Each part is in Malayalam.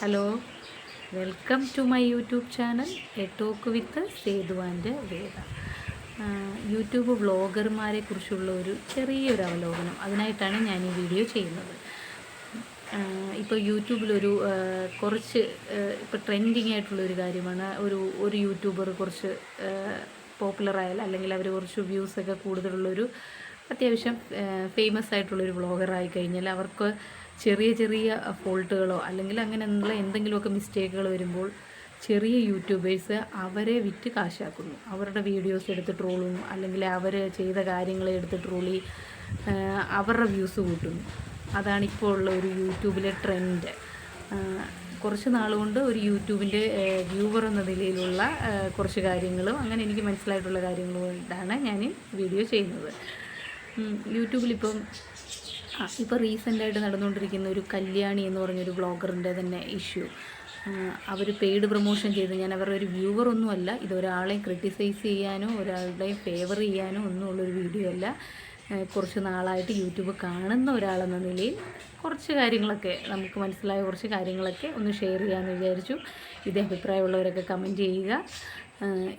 Hello. Welcome to my YouTube channel a talk with Sethu and Veda. YouTube വ്ളോഗർമാരെ കുറിച്ചുള്ള ഒരു ചെറിയൊരു അവലോകനം. അതിനായിട്ടാണ് ഞാൻ ഈ വീഡിയോ ചെയ്യുന്നത്. ഇപ്പോൾ യൂട്യൂബിലൊരു കുറച്ച് ഇപ്പോൾ ട്രെൻഡിങ് ആയിട്ടുള്ളൊരു കാര്യമാണ്. ഒരു ഒരു യൂട്യൂബർ കുറച്ച് പോപ്പുലറായാൽ അല്ലെങ്കിൽ അവർ കുറച്ച് വ്യൂസൊക്കെ കൂടുതലുള്ളൊരു അത്യാവശ്യം ഫേമസ് ആയിട്ടുള്ളൊരു വ്ളോഗറായി കഴിഞ്ഞാൽ അവർക്ക് ചെറിയ ചെറിയ ഫോൾട്ടുകളോ അല്ലെങ്കിൽ അങ്ങനെ അങ്ങനെയുള്ള എന്തെങ്കിലുമൊക്കെ മിസ്റ്റേക്കുകൾ വരുമ്പോൾ ചെറിയ യൂട്യൂബേഴ്സ് അവരെ വിറ്റ് കാശാക്കുന്നു. അവരുടെ വീഡിയോസ് എടുത്ത് ട്രോളും അല്ലെങ്കിൽ അവർ ചെയ്ത കാര്യങ്ങളെ എടുത്ത് ട്രോളി അവരുടെ വ്യൂസ് കൂട്ടുന്നു. അതാണ് ഇപ്പോൾ ഉള്ള ഒരു യൂട്യൂബിലെ ട്രെൻഡ്. കുറച്ച് നാളുകൊണ്ട് ഒരു യൂട്യൂബിന്റെ വ്യൂവർ എന്ന നിലയിലുള്ള കുറച്ച് കാര്യങ്ങളും അങ്ങനെ എനിക്ക് മനസ്സിലായിട്ടുള്ള കാര്യങ്ങളും കൊണ്ടാണ് ഞാൻ വീഡിയോ ചെയ്യുന്നത്. യൂട്യൂബിലിപ്പം ആ ഇപ്പോൾ റീസെന്റായിട്ട് നടന്നുകൊണ്ടിരിക്കുന്ന ഒരു കല്യാണി എന്ന് പറഞ്ഞൊരു ബ്ലോഗറിന്റെ തന്നെ ഇഷ്യൂ അവർ പെയ്ഡ് പ്രൊമോഷൻ ചെയ്ത്. ഞാൻ അവരുടെ ഒരു വ്യൂവർ ഒന്നുമല്ല ഇതൊരാളെ ക്രിട്ടിസൈസ് ചെയ്യാനോ ഒരാളുടെ ഫേവർ ചെയ്യാനോ ഒന്നുമുള്ളൊരു വീഡിയോ അല്ല. കുറച്ച് നാളായിട്ട് യൂട്യൂബ് കാണുന്ന ഒരാളെന്ന നിലയിൽ കുറച്ച് കാര്യങ്ങളൊക്കെ നമുക്ക് മനസ്സിലായ കുറച്ച് കാര്യങ്ങളൊക്കെ ഒന്ന് ഷെയർ ചെയ്യാമെന്ന് വിചാരിച്ചു. ഇതേ അഭിപ്രായമുള്ളവരൊക്കെ കമന്റ് ചെയ്യുക.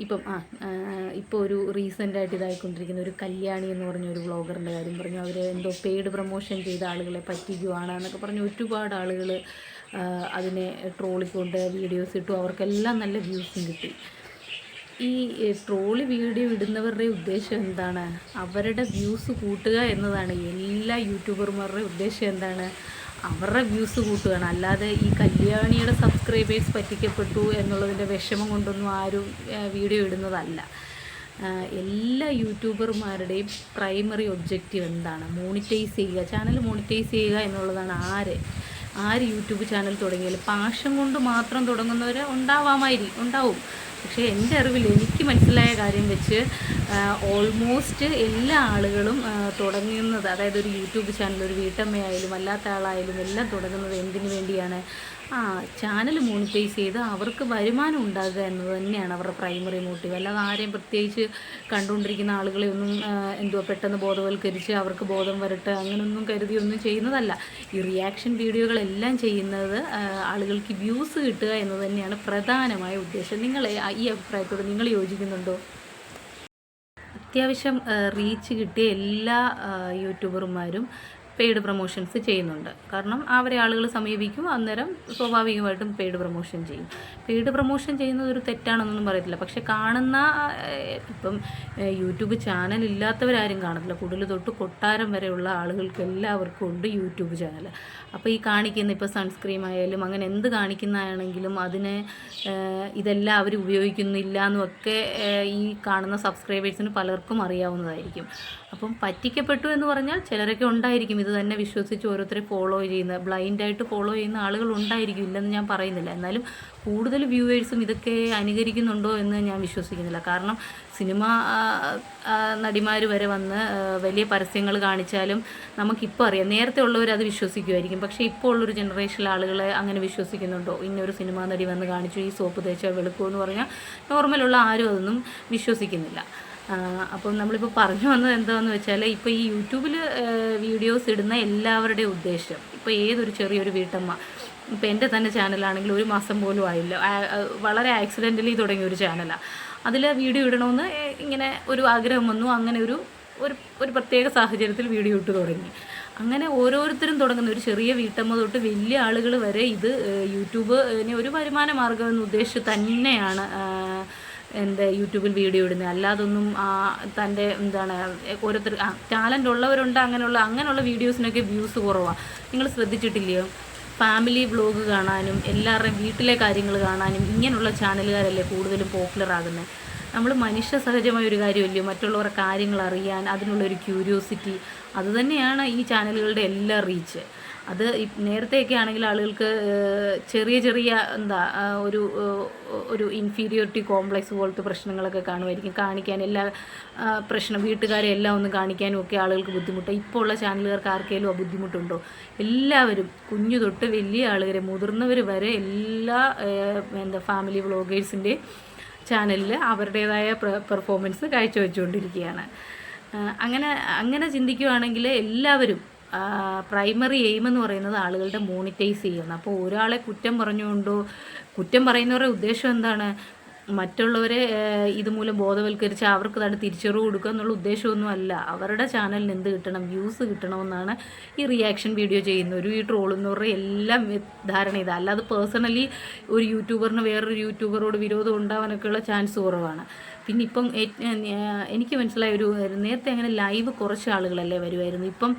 ഇപ്പം ആ ഇപ്പോൾ ഒരു റീസെന്റായിട്ട് ഇതായിക്കൊണ്ടിരിക്കുന്ന ഒരു കല്യാണി എന്ന് പറഞ്ഞ ഒരു വ്ളോഗറിന്റെ കാര്യം പറഞ്ഞു. അവർ എന്തോ പെയ്ഡ് പ്രൊമോഷൻ ചെയ്ത ആളുകളെ പറ്റിക്കുവാണ് എന്നൊക്കെ പറഞ്ഞ്. ഒരുപാട് ആളുകൾ അതിനെ ട്രോളിക്കൊണ്ട് വീഡിയോസ് ഇട്ടു. അവർക്കെല്ലാം നല്ല വ്യൂസും കിട്ടി. ഈ ട്രോളി വീഡിയോ ഇടുന്നവരുടെ ഉദ്ദേശം എന്താണ്? അവരുടെ വ്യൂസ് കൂട്ടുക എന്നതാണ്. എല്ലാ യൂട്യൂബർമാരുടെ ഉദ്ദേശം എന്താണ്? അവരുടെ വ്യൂസ് കൂട്ടുകയാണ്. അല്ലാതെ ഈ കല്യാണിയുടെ സബ്സ്ക്രൈബേഴ്സ് പറ്റിക്കപ്പെട്ടു എന്നുള്ളതിന്റെ വിഷമം കൊണ്ടൊന്നും ആരും വീഡിയോ ഇടുന്നതല്ല. എല്ലാ യൂട്യൂബർമാരുടെയും പ്രൈമറി ഒബ്ജക്റ്റീവ് എന്താണ്? മോണിറ്റൈസ് ചെയ്യുക. ചാനൽ മോണിറ്റൈസ് ചെയ്യുക എന്നുള്ളതാണ് ആര്? ആര് യൂട്യൂബ് ചാനൽ തുടങ്ങിയാലും പാഷൻ കൊണ്ട് മാത്രം തുടങ്ങുന്നവർ ഉണ്ടാവാമായിരിക്കും ഉണ്ടാവും. പക്ഷേ എന്റെ അറിവിൽ എനിക്ക് മനസ്സിലായ കാര്യം വെച്ച് ഓൾമോസ്റ്റ് എല്ലാ ആളുകളും തുടങ്ങുന്നത് അതായത് ഒരു യൂട്യൂബ് ചാനൽ ഒരു വീട്ടമ്മയായാലും അല്ലാത്ത ആളായാലും എല്ലാം തുടങ്ങുന്നത് എന്തിനു വേണ്ടിയാണ്? ആ ചാനൽ മോണിറ്റൈസ് ചെയ്ത് അവർക്ക് വരുമാനം ഉണ്ടാകുക എന്നത് തന്നെയാണ് അവരുടെ പ്രൈമറി മോട്ടീവ് അല്ലാതെ ആരെയും പ്രത്യേകിച്ച് കണ്ടുകൊണ്ടിരിക്കുന്ന ആളുകളെ ഒന്നും എന്തുവാ പെട്ടെന്ന് ബോധവൽക്കരിച്ച് അവർക്ക് ബോധം വരട്ടെ അങ്ങനെയൊന്നും കരുതി ഒന്നും ചെയ്യുന്നതല്ല. ഈ റിയാക്ഷൻ വീഡിയോകളെല്ലാം ചെയ്യുന്നത് ആളുകൾക്ക് വ്യൂസ് കിട്ടുക എന്നത് തന്നെയാണ് പ്രധാനമായ ഉദ്ദേശം. നിങ്ങളെ ഈ അഭിപ്രായത്തോട് നിങ്ങൾ യോജിക്കുന്നുണ്ടോ? അത്യാവശ്യം റീച്ച് കിട്ടിയ എല്ലാ യൂട്യൂബർമാരും പെയ്ഡ് പ്രൊമോഷൻസ് ചെയ്യുന്നുണ്ട്. കാരണം അവരെ ആളുകൾ സമീപിക്കും അന്നേരം സ്വാഭാവികമായിട്ടും പെയ്ഡ് പ്രൊമോഷൻ ചെയ്യും. പെയ്ഡ് പ്രൊമോഷൻ ചെയ്യുന്നത് ഒരു തെറ്റാണെന്നൊന്നും പറയത്തില്ല. പക്ഷെ കാണുന്ന ഇപ്പം യൂട്യൂബ് ചാനൽ ഇല്ലാത്തവരാരും കാണത്തില്ല. കൂടുതൽ തൊട്ട് കൊട്ടാരം വരെയുള്ള ആളുകൾക്ക് എല്ലാവർക്കും ഉണ്ട് യൂട്യൂബ് ചാനൽ അപ്പോൾ ഈ കാണിക്കുന്ന ഇപ്പോൾ സൺസ്ക്രീം ആയാലും അങ്ങനെ എന്ത് കാണിക്കുന്നതാണെങ്കിലും അതിനെ ഇതെല്ലാം അവർ ഉപയോഗിക്കുന്നില്ല എന്നുമൊക്കെ ഈ കാണുന്ന സബ്സ്ക്രൈബേഴ്സിന് പലർക്കും അറിയാവുന്നതായിരിക്കും. അപ്പം പറ്റിക്കപ്പെട്ടു എന്ന് പറഞ്ഞാൽ ചിലരൊക്കെ ഉണ്ടായിരിക്കും. ഇത് തന്നെ വിശ്വസിച്ച് ഓരോരുത്തരെ ഫോളോ ചെയ്യുന്ന ബ്ലൈൻഡായിട്ട് ഫോളോ ചെയ്യുന്ന ആളുകൾ ഉണ്ടായിരിക്കും ഇല്ലെന്ന് ഞാൻ പറയുന്നില്ല. എന്നാലും കൂടുതൽ വ്യൂവേഴ്സും ഇതൊക്കെ അനുകരിക്കുന്നുണ്ടോ എന്ന് ഞാൻ വിശ്വസിക്കുന്നില്ല. കാരണം സിനിമ നടിമാർ വരെ വന്ന് വലിയ പരസ്യങ്ങൾ കാണിച്ചാലും നമുക്കിപ്പോൾ അറിയാം. നേരത്തെ ഉള്ളവർ അത് വിശ്വസിക്കുമായിരിക്കും. പക്ഷേ ഇപ്പോൾ ഉള്ളൊരു ജനറേഷനിലെ ആളുകളെ അങ്ങനെ വിശ്വസിക്കുന്നുണ്ടോ? ഇന്നൊരു സിനിമാ നടി വന്ന് കാണിച്ചു ഈ സോപ്പ് തേച്ചാൽ വെളുക്കുമെന്ന് പറഞ്ഞാൽ നോർമലുള്ള ആരും അതൊന്നും വിശ്വസിക്കുന്നില്ല. അപ്പം നമ്മളിപ്പോൾ പറഞ്ഞു വന്നത് എന്താണെന്ന് വെച്ചാൽ ഇപ്പോൾ ഈ യൂട്യൂബിൽ വീഡിയോസ് ഇടുന്ന എല്ലാവരുടെയും ഉദ്ദേശം ഇപ്പോൾ ഏതൊരു ചെറിയൊരു വീട്ടമ്മ ഇപ്പോൾ എന്റെ തന്നെ ചാനലാണെങ്കിൽ ഒരു മാസം പോലും ആയില്ല. വളരെ ആക്സിഡന്റലി തുടങ്ങിയ ഒരു ചാനലാണ് അതിൽ വീഡിയോ ഇടണമെന്ന് ഇങ്ങനെ ഒരു ആഗ്രഹം വന്നു. അങ്ങനെ ഒരു ഒരു ഒരു പ്രത്യേക സാഹചര്യത്തിൽ വീഡിയോ ഇട്ട് തുടങ്ങി. അങ്ങനെ ഓരോരുത്തരും തുടങ്ങുന്ന ഒരു ചെറിയ വീട്ടമ്മ തൊട്ട് വലിയ ആളുകൾ വരെ ഇത് യൂട്യൂബ് ഒരു വരുമാന മാർഗം എന്ന തന്നെയാണ് എന്റെ യൂട്യൂബിൽ വീഡിയോ ഇടുന്നത് അല്ലാതൊന്നും തന്റെ എന്താണ് ഓരോരുത്തർ ടാലന്റ് ഉള്ളവരുണ്ട് അങ്ങനെയുള്ള അങ്ങനെയുള്ള വീഡിയോസിനൊക്കെ വ്യൂസ് കുറവാണ് നിങ്ങൾ ശ്രദ്ധിച്ചിട്ടില്ലയോ? ഫാമിലി വ്ലോഗ് കാണാനും എല്ലാവരുടെയും വീട്ടിലെ കാര്യങ്ങൾ കാണാനും ഇങ്ങനെയുള്ള ചാനലുകാരല്ലേ കൂടുതലും പോപ്പുലർ ആകുന്നത് നമ്മൾ മനുഷ്യ സഹജമായ ഒരു കാര്യമല്ലയോ മറ്റുള്ളവരുടെ കാര്യങ്ങൾ അറിയാൻ അതിനുള്ളൊരു ക്യൂരിയോസിറ്റി അതുതന്നെയാണ് ഈ ചാനലുകളുടെ എല്ലാ റീച്ച് അത് നേരത്തെയൊക്കെ ആണെങ്കിൽ ആളുകൾക്ക് ചെറിയ ചെറിയ എന്താ ഒരു ഒരു ഇൻഫീരിയോറിറ്റി കോംപ്ലക്സ് പോലത്തെ പ്രശ്നങ്ങളൊക്കെ കാണുമായിരിക്കും. കാണിക്കാൻ എല്ലാ പ്രശ്നം വീട്ടുകാരെ എല്ലാം ഒന്ന് കാണിക്കാനും ഒക്കെ ആളുകൾക്ക് ബുദ്ധിമുട്ട്. ഇപ്പോൾ ഉള്ള ചാനലുകാർക്ക് ആർക്കെങ്കിലും ആ ബുദ്ധിമുട്ടുണ്ടോ? എല്ലാവരും കുഞ്ഞു തൊട്ട് വലിയ ആളുകൾ മുതിർന്നവർ വരെ എല്ലാ എന്താ ഫാമിലി വ്ളോഗേഴ്സിന്റെ ചാനലിൽ അവരുടേതായ പെർഫോമൻസ് കാഴ്ചവെച്ചുകൊണ്ടിരിക്കുകയാണ്. അങ്ങനെ അങ്ങനെ ചിന്തിക്കുകയാണെങ്കിൽ എല്ലാവരും പ്രൈമറി എയിം എന്ന് പറയുന്നത് ആളുകളുടെ മോണിറ്റൈസ് ചെയ്യുന്നത് അപ്പോൾ ഒരാളെ കുറ്റം പറഞ്ഞുകൊണ്ടോ കുറ്റം പറയുന്നവരുടെ ഉദ്ദേശം എന്താണ്? മറ്റുള്ളവരെ ഇതുമൂലം ബോധവൽക്കരിച്ച് അവർക്ക് തന്നെ തിരിച്ചറിവ് കൊടുക്കുക എന്നുള്ള ഉദ്ദേശമൊന്നും അല്ല. അവരുടെ ചാനലിന് എന്ത് കിട്ടണം? വ്യൂസ് കിട്ടണമെന്നാണ് ഈ റിയാക്ഷൻ വീഡിയോ ചെയ്യുന്നവരും ഈ ട്രോളുന്നവരുടെ എല്ലാം ധാരണ ഇത്. അല്ലാതെ പേഴ്സണലി ഒരു യൂട്യൂബറിന് വേറൊരു യൂട്യൂബറോട് വിരോധം ഉണ്ടാവാനൊക്കെയുള്ള ചാൻസ് കുറവാണ്. പിന്നെ ഇപ്പം എനിക്ക് മനസ്സിലായ ഒരു നേരത്തെ അങ്ങനെ ലൈവ് കുറച്ച് ആളുകളല്ലേ വരുമായിരുന്നു ഇപ്പം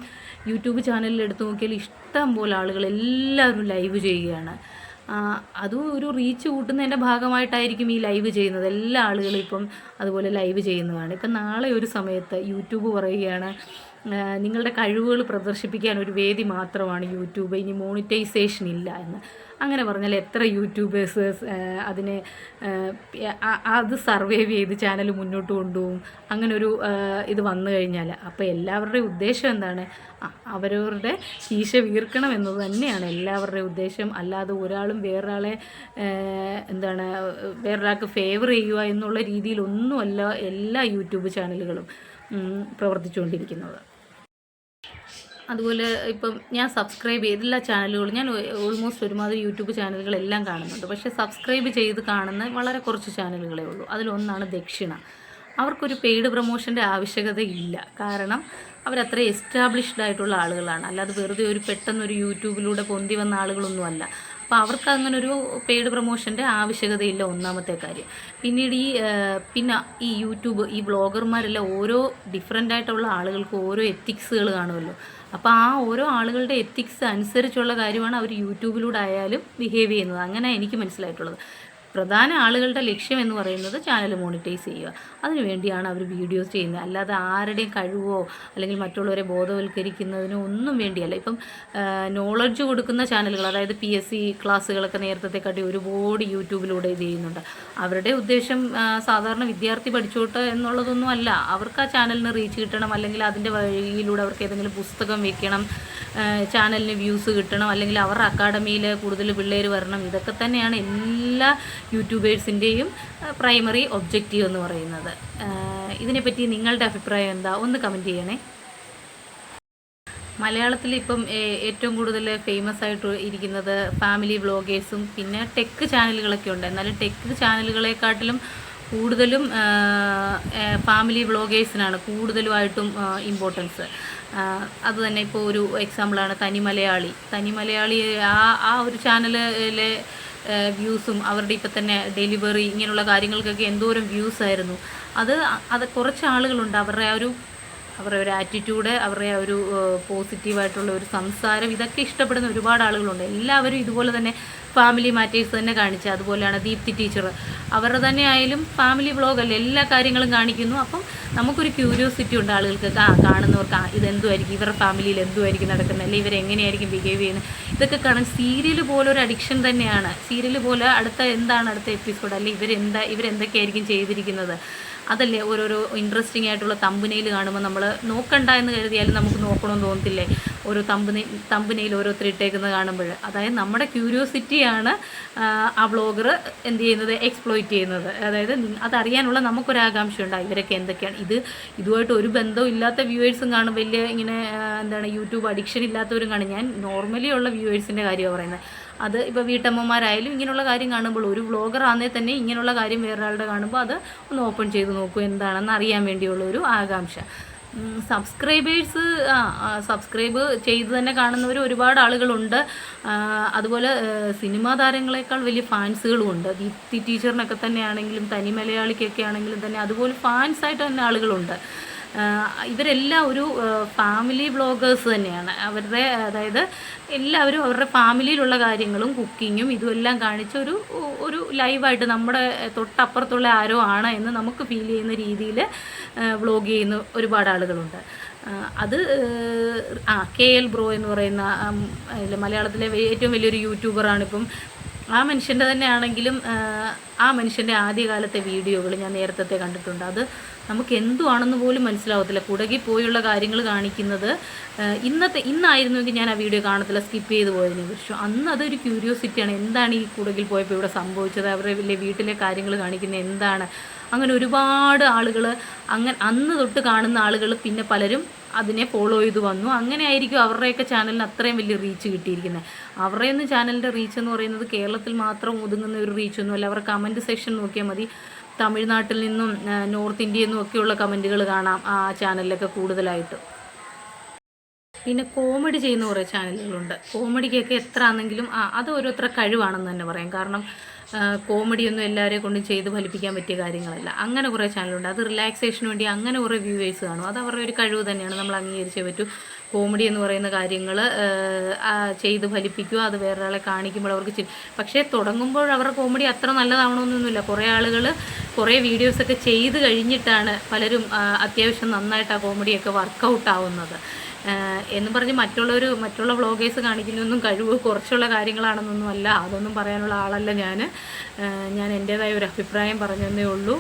യൂട്യൂബ് ചാനലിൽ എടുത്തു നോക്കിയാൽ ഇഷ്ടം പോലെ ആളുകൾ എല്ലാവരും ലൈവ് ചെയ്യുകയാണ്. അതും ഒരു റീച്ച് കൂട്ടുന്നതിന്റെ ഭാഗമായിട്ടായിരിക്കും ഈ ലൈവ് ചെയ്യുന്നത്. എല്ലാ ആളുകളും ഇപ്പം അതുപോലെ ലൈവ് ചെയ്യുന്നതാണ്. ഇപ്പം നാളെ ഒരു സമയത്ത് യൂട്യൂബ് പറയുകയാണ് നിങ്ങളുടെ കഴിവുകൾ പ്രദർശിപ്പിക്കാൻ ഒരു വേദി മാത്രമാണ് യൂട്യൂബ്. ഇനി മോണിറ്റൈസേഷൻ ഇല്ല എന്ന്. അങ്ങനെ പറഞ്ഞാൽ എത്ര യൂട്യൂബേഴ്സ് അതിനെ അത് സർവൈവ് ചെയ്ത് ചാനൽ മുന്നോട്ട് കൊണ്ടുപോകും. അങ്ങനൊരു ഇത് വന്നു കഴിഞ്ഞാൽ അപ്പോൾ എല്ലാവരുടെയും ഉദ്ദേശം എന്താണ്? അവരവരുടെ ശീശ വീർക്കണം എന്നത് തന്നെയാണ് എല്ലാവരുടെയും ഉദ്ദേശം. അല്ലാതെ ഒരാളും വേറൊരാളെ എന്താണ് വേറൊരാൾക്ക് ഫേവർ ചെയ്യുക എന്നുള്ള രീതിയിലൊന്നുമല്ല എല്ലാ യൂട്യൂബ് ചാനലുകളും പ്രവർത്തിച്ചുകൊണ്ടിരിക്കുന്നത്. അതുപോലെ ഇപ്പം ഞാൻ സബ്സ്ക്രൈബ് ചെയ്ത് എല്ലാ ചാനലുകളും ഞാൻ ഓൾമോസ്റ്റ് ഒരുമാതിരി യൂട്യൂബ് ചാനലുകളെല്ലാം കാണുന്നുണ്ട്. പക്ഷേ സബ്സ്ക്രൈബ് ചെയ്ത് കാണുന്ന വളരെ കുറച്ച് ചാനലുകളേ ഉള്ളൂ. അതിലൊന്നാണ് ദക്ഷിണ. അവർക്കൊരു പെയ്ഡ് പ്രൊമോഷന്റെ ആവശ്യകത ഇല്ല കാരണം അവരത്ര എസ്റ്റാബ്ലിഷ്ഡ് ആയിട്ടുള്ള ആളുകളാണ്. അല്ലാതെ വെറുതെ ഒരു പെട്ടെന്നൊരു യൂട്യൂബിലൂടെ പൊന്തി വന്ന ആളുകളൊന്നുമല്ല. അപ്പോൾ അവർക്ക് അങ്ങനെ ഒരു പെയ്ഡ് പ്രൊമോഷന്റെ ആവശ്യകതയില്ല ഒന്നാമത്തെ കാര്യം. പിന്നീട് ഈ പിന്നെ ഈ യൂട്യൂബ് ഈ ബ്ലോഗർമാരെല്ലാം ഓരോ ഡിഫറെന്റ് ആയിട്ടുള്ള ആളുകൾക്ക് ഓരോ എത്തിക്സുകൾ കാണുമല്ലോ. അപ്പോൾ ആ ഓരോ ആളുകളുടെ എത്തിക്സ് അനുസരിച്ചുള്ള കാര്യമാണ് അവർ യൂട്യൂബിലൂടെ ആയാലും ബിഹേവ് ചെയ്യുന്നത്. അങ്ങനെ എനിക്ക് മനസ്സിലായിട്ടുള്ളത്. പ്രധാന ആളുകളുടെ ലക്ഷ്യം എന്ന് പറയുന്നത് ചാനൽ മോണിറ്റൈസ് ചെയ്യുക. അതിനുവേണ്ടിയാണ് അവർ വീഡിയോസ് ചെയ്യുന്നത്. അല്ലാതെ ആരുടെയും കഴിവോ അല്ലെങ്കിൽ മറ്റുള്ളവരെ ബോധവൽക്കരിക്കുന്നതിനോ ഒന്നും വേണ്ടിയല്ല. ഇപ്പം നോളജ് കൊടുക്കുന്ന ചാനലുകൾ അതായത് പി എസ് സി ക്ലാസ്സുകളൊക്കെ നേരത്തെ ഒരുപാട് യൂട്യൂബിലൂടെ ഇത് ചെയ്യുന്നുണ്ട്. അവരുടെ ഉദ്ദേശം സാധാരണ വിദ്യാർത്ഥി പഠിച്ചോട്ടെ എന്നുള്ളതൊന്നും അല്ല. അവർക്ക് ആ ചാനലിന് റീച്ച് കിട്ടണം അല്ലെങ്കിൽ അതിന്റെ വഴിയിലൂടെ അവർക്ക് ഏതെങ്കിലും പുസ്തകം വെക്കണം ചാനലിന് വ്യൂസ് കിട്ടണം അല്ലെങ്കിൽ അവരുടെ അക്കാഡമിയിൽ കൂടുതൽ പിള്ളേർ വരണം. ഇതൊക്കെ തന്നെയാണ് എല്ലാ യൂട്യൂബേഴ്സിന്റെയും പ്രൈമറി ഒബ്ജക്റ്റീവ് എന്ന് പറയുന്നത്. ഇതിനെപ്പറ്റി നിങ്ങളുടെ അഭിപ്രായം എന്താ? ഒന്ന് കമന്റ് ചെയ്യണേ. മലയാളത്തിൽ ഇപ്പം ഏറ്റവും കൂടുതൽ ഫേമസ് ആയിട്ട് ഇരിക്കുന്നത് ഫാമിലി വ്ളോഗേഴ്സും പിന്നെ ടെക്ക് ചാനലുകളൊക്കെ ഉണ്ട്. എന്നാലും ടെക്ക് ചാനലുകളെക്കാട്ടിലും കൂടുതലും ഫാമിലി വ്ളോഗേഴ്സിനാണ് കൂടുതലുമായിട്ടും ഇമ്പോർട്ടൻസ് അതുതന്നെ ഇപ്പോൾ ഒരു എക്സാമ്പിളാണ് തനി മലയാളി തനി മലയാളി ആ ആ ഒരു ചാനലിലെ വ്യൂസും അവരുടെ ഇപ്പം തന്നെ ഡെലിവറി ഇങ്ങനെയുള്ള കാര്യങ്ങൾക്കൊക്കെ എന്തോരം വ്യൂസ് ആയിരുന്നു അത് അത് കുറച്ച് ആളുകളുണ്ട്. അവരുടെ ആ ഒരു അവരുടെ ഒരു ആറ്റിറ്റ്യൂഡ് അവരുടെ ആ ഒരു പോസിറ്റീവായിട്ടുള്ള ഒരു സംസാരം ഇതൊക്കെ ഇഷ്ടപ്പെടുന്ന ഒരുപാട് ആളുകളുണ്ട്. എല്ലാവരും ഇതുപോലെ തന്നെ ഫാമിലി മാറ്റേഴ്സ് തന്നെ കാണിച്ച. അതുപോലെയാണ് ദീപ്തി ടീച്ചർ അവരുടെ തന്നെ ആയാലും ഫാമിലി വ്ളോഗല്ലേ എല്ലാ കാര്യങ്ങളും കാണിക്കുന്നു. അപ്പം നമുക്കൊരു ക്യൂരിയോസിറ്റി ഉണ്ട് ആളുകൾക്ക് കാണുന്നവർക്ക് ഇതെന്തുമായിരിക്കും ഇവരുടെ ഫാമിലിയിൽ എന്തുമായിരിക്കും നടക്കുന്നത്? അല്ലെങ്കിൽ ഇവരെങ്ങനെയായിരിക്കും ബിഹേവ് ചെയ്യുന്നത്? ഇതൊക്കെ കാണാൻ സീരിയൽ പോലെ ഒരു അഡിക്ഷൻ തന്നെയാണ്. സീരിയൽ പോലെ അടുത്ത എന്താണ് അടുത്ത എപ്പിസോഡ് അല്ലെങ്കിൽ ഇവരെന്താ ഇവരെന്തൊക്കെയായിരിക്കും ചെയ്തിരിക്കുന്നത്? അതല്ലേ ഓരോരോ ഇൻട്രസ്റ്റിംഗ് ആയിട്ടുള്ള തമ്പുനയിൽ കാണുമ്പോൾ നമ്മൾ നോക്കണ്ട എന്ന് കരുതിയാലും നമുക്ക് നോക്കണമെന്ന് തോന്നത്തില്ലേ? ഓരോ തമ്പുനെ തമ്പുനയിൽ ഓരോരുത്തർ ഇട്ടേക്കുന്നത് കാണുമ്പോൾ. അതായത് നമ്മുടെ ക്യൂരിയോസിറ്റിയാണ് ആ ബ്ലോഗർ എന്ത് ചെയ്യുന്നത്? എക്സ്പ്ലോയിറ്റ് ചെയ്യുന്നത്. അതായത് അതറിയാനുള്ള നമുക്കൊരു ഉണ്ട് ഇവരൊക്കെ എന്തൊക്കെയാണ്? ഇത് ഇതുമായിട്ട് ഒരു ബന്ധവും ഇല്ലാത്ത വ്യൂവേഴ്സും കാണും. വലിയ ഇങ്ങനെ എന്താണ് യൂട്യൂബ് അഡിക്ഷൻ ഇല്ലാത്തവരും കാണും. ഞാൻ നോർമലി ഉള്ള വ്യൂവേഴ്സിന്റെ കാര്യമാണ് പറയുന്നത്. അത് ഇപ്പോൾ വീട്ടമ്മമാരായാലും ഇങ്ങനെയുള്ള കാര്യം കാണുമ്പോൾ ഒരു വ്ളോഗർ ആണേ തന്നെ ഇങ്ങനെയുള്ള കാര്യം വേറൊരാളുടെ കാണുമ്പോൾ അത് ഒന്ന് ഓപ്പൺ ചെയ്ത് നോക്കൂ. എന്താണെന്ന് അറിയാൻ വേണ്ടിയുള്ള ഒരു ആകാംക്ഷ. സബ്സ്ക്രൈബേഴ്സ് സബ്സ്ക്രൈബ് ചെയ്ത് തന്നെ കാണുന്നവർ ഒരുപാട് ആളുകളുണ്ട്. അതുപോലെ സിനിമാ താരങ്ങളെക്കാൾ വലിയ ഫാൻസുകളുമുണ്ട് ദീപ്തി ടീച്ചറിനൊക്കെ തന്നെയാണെങ്കിലും തനി മലയാളിക്കൊക്കെ ആണെങ്കിലും തന്നെ അതുപോലെ ഫാൻസായിട്ട് തന്നെ ആളുകളുണ്ട്. ഇവരെല്ലാം ഒരു ഫാമിലി വ്ളോഗേഴ്സ് തന്നെയാണ്. അവരുടെ അതായത് എല്ലാവരും അവരുടെ ഫാമിലിയിലുള്ള കാര്യങ്ങളും കുക്കിങ്ങും ഇതുമെല്ലാം കാണിച്ച് ഒരു ഒരു ലൈവായിട്ട് നമ്മുടെ തൊട്ടപ്പുറത്തുള്ള ആരോ ആണ് എന്ന് നമുക്ക് ഫീൽ ചെയ്യുന്ന രീതിയിൽ വ്ളോഗ് ചെയ്യുന്ന ഒരുപാട് ആളുകളുണ്ട്. അത് ആ കെ എൽ ബ്രോ എന്ന് പറയുന്ന മലയാളത്തിലെ ഏറ്റവും വലിയൊരു യൂട്യൂബറാണ് ഇപ്പം ആ മനുഷ്യന്റെ തന്നെ ആണെങ്കിലും ആ, മനുഷ്യന്റെ ആദ്യകാലത്തെ വീഡിയോകൾ ഞാൻ നേരത്തെ കണ്ടിട്ടുണ്ട്. അത് നമുക്ക് എന്തുവാണെന്ന് പോലും മനസ്സിലാവത്തില്ല. കുടകി പോയുള്ള കാര്യങ്ങൾ കാണിക്കുന്നത് ഇന്നത്തെ ഇന്നായിരുന്നുവെങ്കിൽ ഞാൻ ആ വീഡിയോ കാണത്തില്ല സ്കിപ്പ് ചെയ്ത് പോയതിനെ കുറിച്ചു. അന്ന് അതൊരു ക്യൂരിയോസിറ്റിയാണ്. എന്താണ് ഈ കുടകിൽ പോയപ്പോൾ ഇവിടെ സംഭവിച്ചത്? അവരുടെ വീട്ടിലെ കാര്യങ്ങൾ കാണിക്കുന്നത് എന്താണ്? അങ്ങനെ ഒരുപാട് ആളുകൾ അങ്ങനെ അന്ന് തൊട്ട് കാണുന്ന ആളുകൾ പിന്നെ പലരും അതിനെ ഫോളോ ചെയ്ത് വന്നു. അങ്ങനെ ആയിരിക്കും അവരുടെയൊക്കെ ചാനലിന് അത്രയും വലിയ റീച്ച് കിട്ടിയിരിക്കുന്നത്. അവരുടെ ഒന്നും ചാനലിന്റെ റീച്ച് എന്ന് പറയുന്നത് കേരളത്തിൽ മാത്രം ഒതുങ്ങുന്ന ഒരു റീച്ചൊന്നുമല്ല അവരുടെ കമന്റ് സെക്ഷൻ നോക്കിയാൽ മതി. തമിഴ്നാട്ടിൽ നിന്നും നോർത്ത് ഇന്ത്യയിൽ നിന്നും ഒക്കെയുള്ള കമന്റുകൾ കാണാം ആ ചാനലിലൊക്കെ കൂടുതലായിട്ട്. പിന്നെ കോമഡി ചെയ്യുന്ന കുറേ ചാനലുകളുണ്ട് കോമഡിക്കൊക്കെ എത്ര ആണെങ്കിലും അത് ഓരോരുത്തരുടെ കഴിവാണെന്ന് തന്നെ പറയാം. കാരണം കോമഡിയൊന്നും എല്ലാവരെയും കൊണ്ടും ചെയ്ത് ഫലിപ്പിക്കാൻ പറ്റിയ കാര്യങ്ങളല്ല. അങ്ങനെ കുറേ ചാനലുണ്ട് അത് റിലാക്സേഷന് വേണ്ടി അങ്ങനെ കുറേ വ്യൂവേഴ്സ് കാണും. അത് അവരുടെ ഒരു കഴിവ് തന്നെയാണ്. നമ്മൾ അംഗീകരിച്ചേ പറ്റൂ. കോമഡി എന്ന് പറയുന്ന കാര്യങ്ങൾ ചെയ്ത് ഫലിപ്പിക്കുക അത് വേറൊരാളെ കാണിക്കുമ്പോൾ അവർക്ക് ചെയ്യും പക്ഷേ തുടങ്ങുമ്പോൾ അവരുടെ കോമഡി അത്ര നല്ലതാവണമെന്നൊന്നുമില്ല. കുറേ ആളുകൾ കുറേ വീഡിയോസൊക്കെ ചെയ്ത് കഴിഞ്ഞിട്ടാണ് പലരും അത്യാവശ്യം നന്നായിട്ട് ആ കോമഡിയൊക്കെ വർക്കൗട്ട് ആവുന്നത്. ആഹ് എന്ന് പറഞ്ഞ് മറ്റുള്ളവർ മറ്റുള്ള വ്ളോഗേഴ്സ് കാണിക്കുന്നൊന്നും കഴിവ് കുറച്ചുള്ള കാര്യങ്ങളാണെന്നൊന്നും അല്ല അതൊന്നും പറയാനുള്ള ആളല്ല ഞാൻ ഞാൻ എന്റേതായ ഒരു അഭിപ്രായം പറഞ്ഞതേ ഉള്ളൂ.